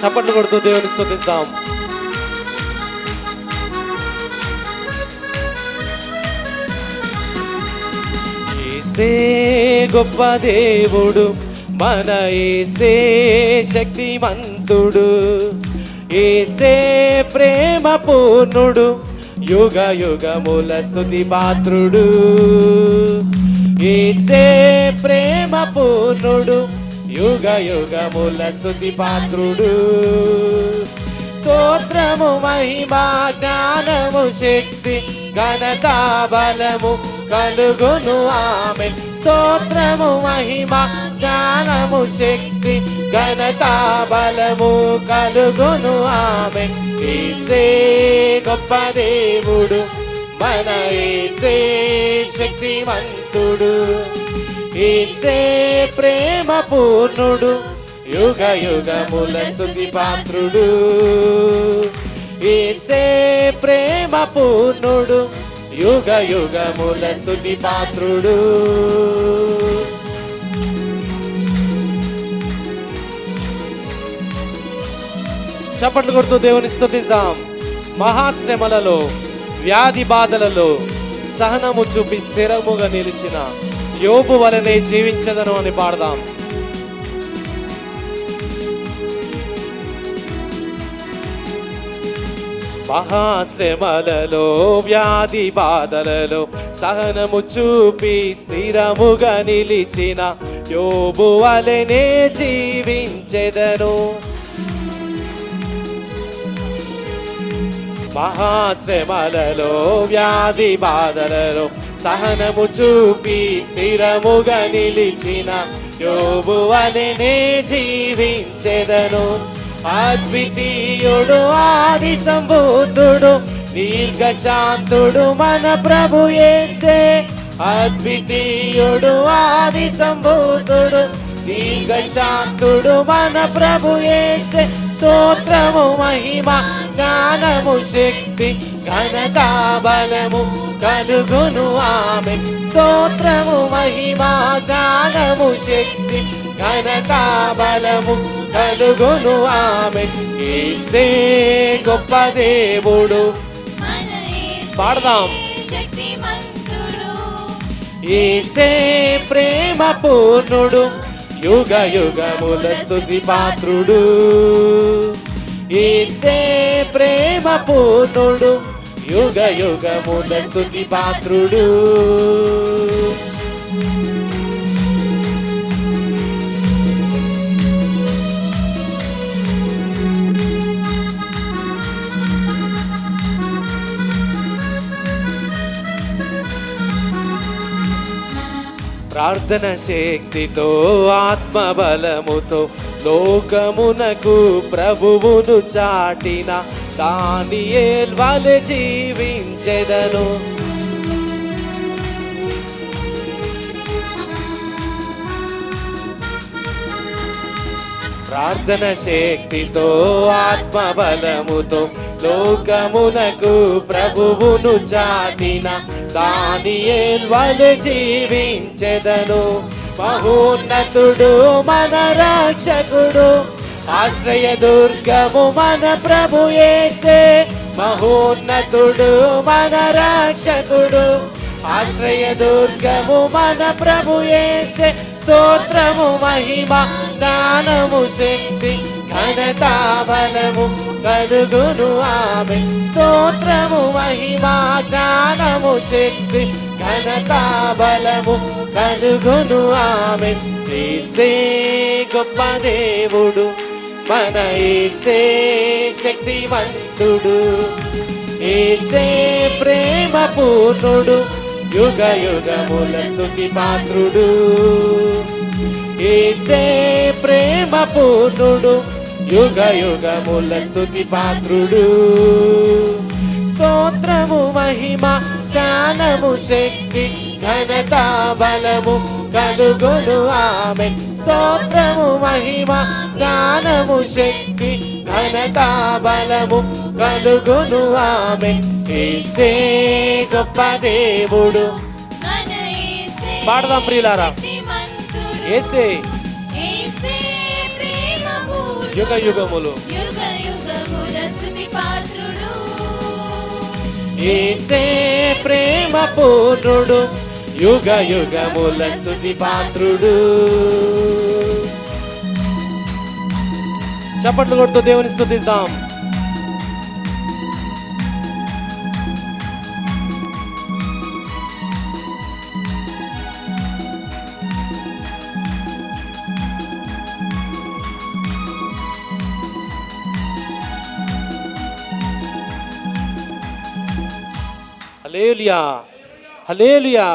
చప్పట్లు కొడుతూ దేవుని స్థుతిస్తాం. ఏసే గొప్ప దేవుడు మన ఏసే శక్తిమంతుడు. ఏసే ప్రేమ పూర్ణుడు యుగ యుగముల స్థుతి పాత్రుడు. ఏసే ప్రేమ పూర్ణుడు యుగ యుగముల స్థుతి పాత్రుడు. స్తోత్రము మహిమా జ్ఞానము శక్తి ఘనత బలము కలుగును ఆమె. స్తోత్రము మహిమా జ్ఞానము శక్తి ఘనత బలము కలుగును ఆమె. గొప్ప దేవుడు. మన ఏసే శక్తివంతుడు. ఏసే ప్రేమ పూర్ణుడు యుగ యుగముల స్థుతి పాత్రుడు. ఏసే ప్రేమ పూర్ణుడు యుగ యుగముల స్థుతి పాత్రుడు. చప్పట్లు కొడుతూ దేవుని స్థుతిస్తాం మహాశ్రమలలో వ్యాధి బాధలలో సహనము చూపి స్థిరముగా నిలిచిన యోబు వలనే జీవించదను అని పాడదాం. మహాశ్రమలలో వ్యాధి బాధలలో సహనము చూపి స్థిరముగా నిలిచిన యోబు వలనే జీవించెదను. మహాశ్రమలలో వ్యాధి బాధలలో సహనము చూపి స్థిరముగా నిలిచిన యోబు అనే జీవించెదను. అద్వితీయుడు ఆది సంబుద్ధుడు దీర్ఘశాంతుడు మన ప్రభు ఏసే అద్వితీయుడు ఆది సంబుద్ధుడు దీర్ఘశాంతుడు మన ప్రభు ఏసే స్తోత్రము మహిమ జ్ఞానము శక్తి ఘనత బలము కలుగును ఆమె. స్తోత్రము మహిమా జ్ఞానము శక్తి ఘనత బలము కలుగును ఆమె. ఏసే గొప్ప దేవుడు. పాడదాం. ఏసే ప్రేమ పూర్ణుడు యుగ యుగముల స్థుతి పాత్రుడు. ఏసే ప్రేమ పూర్ణుడు యుగ యుగముల స్తుతి పాత్రుడు. ప్రార్థన శక్తితో ఆత్మబలముతో లోకమునకు ప్రభువును చాటిన దాని వలె జీవించెదను. ప్రార్థన శక్తితో ఆత్మబలముతో లోకమునకు ప్రభువును చాటిన దానియేల్ వలె జీవించెదను. మహోన్నతుడు మన రక్షకుడు ఆశ్రయ దుర్గము మన ప్రభు ఏసే మహోన్నతుడు మన రక్షకుడు ఆశ్రయ దుర్గము మన ప్రభు ఏసే స్తోత్రము మహిమ దానము శక్తి ఘనత బలము కలుగును ఆమె. స్తోత్రము మహిమ జ్ఞానము శక్తి ఘనత బలము కలుగును ఆమె. శ్రీసే గొప్ప దేవుడు మన ఏసే శక్తివంతుడు ఏసే ప్రేమ పూర్ణుడు యుగ యుగముల స్థుతి పాత్రుడు. ఏసే ప్రేమ పూర్ణుడు యుగ యుగముల స్థుతి పాత్రుడు. స్తోత్రము మహిమ జ్ఞానము శక్తి ఘనత బలము కలుగును ఆమె. స్తోత్రము మహిమ జ్ఞానము శక్తి ఘనత బలము కలుగును ఆమె. ఏసే గొప్ప దేవుడు. పాడదాం ప్రియులారా. ఏసే. యుగ యుగములు. ఏసే ప్రేమ పూర్ణుడు యుగ యుగముల స్థుతి పాత్రుడు. చప్పట్లు కొడుతూ దేవుని స్తుతిద్దాం హలేలుయా హలేలుయా